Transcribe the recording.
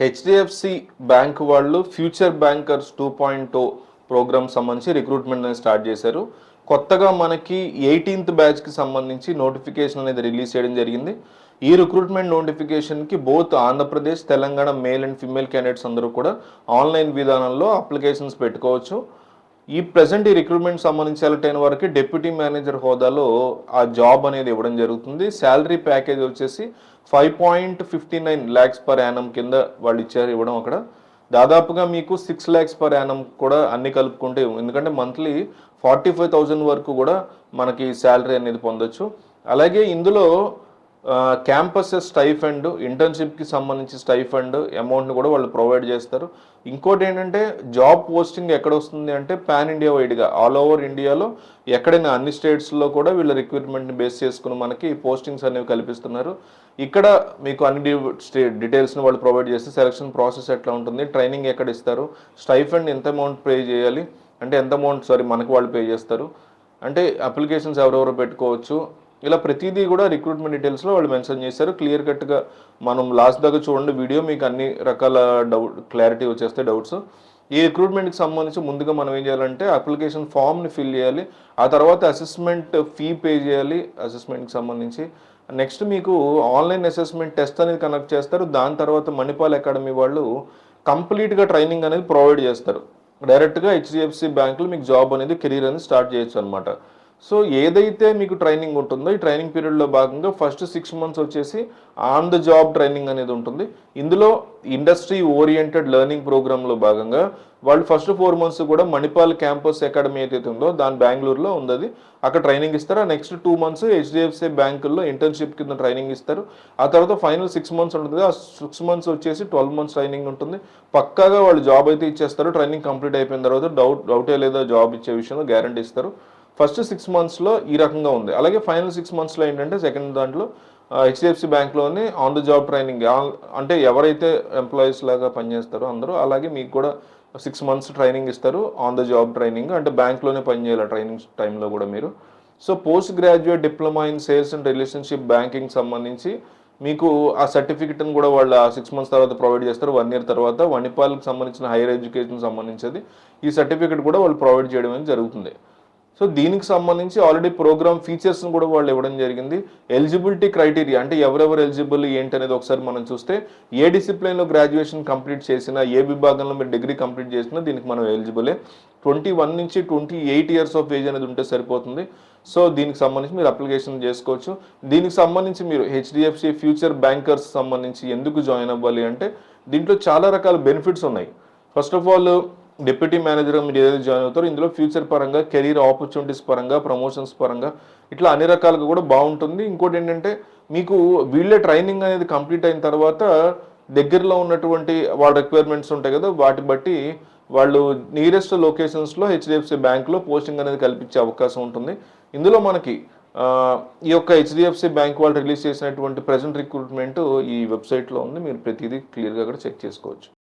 HDFC bank వాళ్ళు future bankers two point program సంబంధించి recruitment అనేది స్టార్ట్ చేశారు. కొత్తగా మనకి ఎయిటీన్త్ బ్యాచ్కి సంబంధించి నోటిఫికేషన్ అనేది రిలీజ్ చేయడం జరిగింది. ఈ రిక్రూట్మెంట్ నోటిఫికేషన్కి both Andhra Pradesh Telangana male and female candidates అందరూ కూడా ఆన్లైన్ విధానంలో అప్లికేషన్స్ పెట్టుకోవచ్చు. ఈ ప్రజెంట్ ఈ రిక్రూట్మెంట్ సంబంధించి సెలెక్ట్ అయిన వారికి డిప్యూటీ మేనేజర్ హోదాలో ఆ జాబ్ అనేది ఇవ్వడం జరుగుతుంది. శాలరీ ప్యాకేజ్ వచ్చేసి five point fifty nine lakhs per annum కింద వాళ్ళు ఇచ్చారు ఇవ్వడం అక్కడ. దాదాపుగా మీకు సిక్స్ ల్యాక్స్ పర్ యానం కూడా అన్ని కలుపుకుంటే ఎందుకంటే మంత్లీ ఫార్టీ ఫైవ్ థౌజండ్ వరకు కూడా మనకి శాలరీ అనేది పొందొచ్చు. అలాగే ఇందులో క్యాంపస్ స్టైఫండ్ ఇంటర్న్షిప్కి సంబంధించి స్టైఫండ్ అమౌంట్ని కూడా వాళ్ళు ప్రొవైడ్ చేస్తారు. ఇంకోటి ఏంటంటే జాబ్ పోస్టింగ్ ఎక్కడ వస్తుంది అంటే పాన్ ఇండియా వైడ్గా. ఆల్ ఓవర్ ఇండియాలో ఎక్కడైనా అన్ని స్టేట్స్లో కూడా వీళ్ళ రిక్రూట్మెంట్ని బేస్ చేసుకుని మనకి పోస్టింగ్స్ అనేవి కల్పిస్తున్నారు. ఇక్కడ మీకు అన్ని స్టేట్ డీటెయిల్స్ని వాళ్ళు ప్రొవైడ్ చేస్తే సెలక్షన్ ప్రాసెస్ ఎట్లా ఉంటుంది ట్రైనింగ్ ఎక్కడ ఇస్తారు స్టైఫండ్ ఎంత అమౌంట్ పే చేయాలి అంటే ఎంత అమౌంట్ సారీ మనకు వాళ్ళు పే చేస్తారు. అంటే అప్లికేషన్స్ ఎవరెవరు పెట్టుకోవచ్చు ఇలా ప్రతిదీ కూడా రిక్రూట్మెంట్ డీటెయిల్స్లో వాళ్ళు మెన్షన్ చేశారు. క్లియర్ కట్గా మనం లాస్ట్ దాకా చూడండి వీడియో మీకు అన్ని రకాల డౌట్ క్లారిటీ వచ్చేస్తే డౌట్స్ ఈ రిక్రూట్మెంట్కి సంబంధించి ముందుగా మనం ఏం చేయాలంటే అప్లికేషన్ ఫామ్ని ఫిల్ చేయాలి. ఆ తర్వాత అసెస్మెంట్ ఫీ పే చేయాలి. అసెస్మెంట్కి సంబంధించి. నెక్స్ట్ మీకు ఆన్లైన్ అసెస్మెంట్ టెస్ట్ అనేది కనెక్ట్ చేస్తారు. దాని తర్వాత మణిపాల్ అకాడమీ వాళ్ళు కంప్లీట్గా ట్రైనింగ్ అనేది ప్రొవైడ్ చేస్తారు. డైరెక్ట్గా హెచ్డిఎఫ్సి బ్యాంకులో మీకు జాబ్ అనేది కెరీర్ అనేది స్టార్ట్ చేయొచ్చు అనమాట సో ఏదైతే మీకు ట్రైనింగ్ ఉంటుందో ఈ ట్రైనింగ్ పీరియడ్లో భాగంగా ఫస్ట్ సిక్స్ మంత్స్ వచ్చేసి ఆన్ ద జాబ్ ట్రైనింగ్ అనేది ఉంటుంది. ఇందులో ఇండస్ట్రీ ఓరియంటెడ్ లెర్నింగ్ ప్రోగ్రాంలో భాగంగా వాళ్ళు ఫస్ట్ ఫోర్ మంత్స్ కూడా మణిపాల్ క్యాంపస్ అకాడమీ ఏదైతే ఉందో దాని బెంగళూరులో ఉంది అక్కడ ట్రైనింగ్ ఇస్తారు. ఆ నెక్స్ట్ టూ మంత్స్ హెచ్డిఎఫ్సి బ్యాంకుల్లో ఇంటర్న్షిప్ కింద ట్రైనింగ్ ఇస్తారు. ఆ తర్వాత ఫైనల్ సిక్స్ మంత్స్ ఉంటుంది. ఆ సిక్స్ మంత్స్ వచ్చేసి ట్వెల్వ్ మంత్స్ ట్రైనింగ్ ఉంటుంది. పక్కాగా వాళ్ళు జాబ్ అయితే ఇచ్చేస్తారు. ట్రైనింగ్ కంప్లీట్ అయిపోయిన తర్వాత డౌట్ డౌటే లేదా జాబ్ ఇచ్చే విషయంలో గ్యారంటీ ఇస్తారు. ఫస్ట్ సిక్స్ మంత్స్లో ఈ రకంగా ఉంది. అలాగే ఫైనల్ సిక్స్ మంత్స్లో ఏంటంటే సెకండ్ దాంట్లో హెచ్డిఎఫ్సి బ్యాంక్లోనే ఆన్ ద జాబ్ ట్రైనింగ్ అంటే ఎవరైతే ఎంప్లాయీస్ లాగా పనిచేస్తారో అందరూ అలాగే మీకు కూడా సిక్స్ మంత్స్ ట్రైనింగ్ ఇస్తారు ఆన్ ద జాబ్ ట్రైనింగ్ అంటే బ్యాంక్లోనే పనిచేయాలి ట్రైనింగ్ టైంలో కూడా మీరు. So post graduate diploma in sales and relationship banking సంబంధించి మీకు ఆ సర్టిఫికెట్ని కూడా వాళ్ళు ఆ సిక్స్ మంత్స్ తర్వాత ప్రొవైడ్ చేస్తారు. వన్ ఇయర్ తర్వాత వణిపాల్కి సంబంధించిన హైయర్ ఎడ్యుకేషన్ సంబంధించేది ఈ సర్టిఫికెట్ కూడా వాళ్ళు ప్రొవైడ్ చేయడం అనేది జరుగుతుంది. సో దీనికి సంబంధించి ఆల్రెడీ ప్రోగ్రామ్ ఫీచర్స్ని కూడా వాళ్ళు ఇవ్వడం జరిగింది. ఎలిజిబిలిటీ క్రైటీరియా అంటే ఎవరెవరు ఎలిజిబుల్ ఏంటి అనేది ఒకసారి మనం చూస్తే ఏ డిసిప్లిన్లో గ్రాడ్యుయేషన్ కంప్లీట్ చేసినా ఏ విభాగంలో మీరు డిగ్రీ కంప్లీట్ చేసినా దీనికి మనం ఎలిజిబులే ట్వంటీ వన్ నుంచి twenty eight years of age అనేది ఉంటే సరిపోతుంది. సో దీనికి సంబంధించి మీరు అప్లికేషన్ చేసుకోవచ్చు. దీనికి సంబంధించి మీరు హెచ్డిఎఫ్సి ఫ్యూచర్ బ్యాంకర్స్ సంబంధించి ఎందుకు జాయిన్ అవ్వాలి అంటే దీంట్లో చాలా రకాల బెనిఫిట్స్ ఉన్నాయి. ఫస్ట్ ఆఫ్ ఆల్ డిప్యూటీ మేనేజర్గా మీరు ఏదైతే జాయిన్ అవుతారో ఇందులో ఫ్యూచర్ పరంగా కెరీర్ ఆపర్చునిటీస్ పరంగా ప్రమోషన్స్ పరంగా ఇట్లా అన్ని రకాలుగా కూడా బాగుంటుంది. ఇంకోటి ఏంటంటే మీకు వీళ్ళే ట్రైనింగ్ అనేది కంప్లీట్ అయిన తర్వాత దగ్గరలో ఉన్నటువంటి వాళ్ళ రిక్వైర్మెంట్స్ ఉంటాయి కదా వాటి బట్టి వాళ్ళు నియరెస్ట్ లొకేషన్స్లో హెచ్డిఎఫ్సి బ్యాంక్లో పోస్టింగ్ అనేది కల్పించే అవకాశం ఉంటుంది. ఇందులో మనకి ఈ యొక్క హెచ్డిఎఫ్సి బ్యాంక్ వాళ్ళు రిలీజ్ చేసినటువంటి ప్రజెంట్ రిక్రూట్మెంట్ ఈ వెబ్సైట్లో ఉంది. మీరు ప్రతిదీ క్లియర్గా కూడా చెక్ చేసుకోవచ్చు.